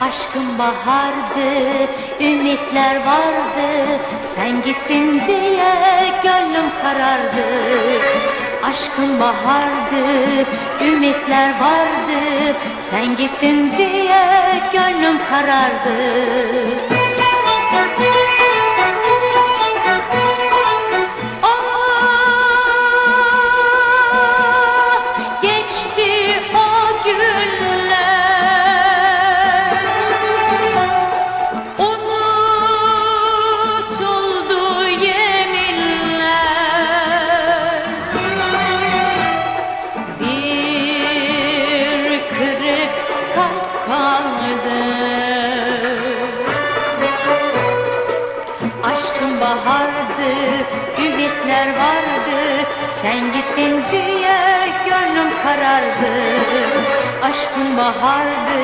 Aşkın bahardı, ümitler vardı. Sen gittin diye gönlüm karardı. Aşkın bahardı, ümitler vardı. Sen gittin diye gönlüm karardı Aşkın bahardı, ümitler vardı. Sen gittin diye gönlüm karardı. Aşkın bahardı,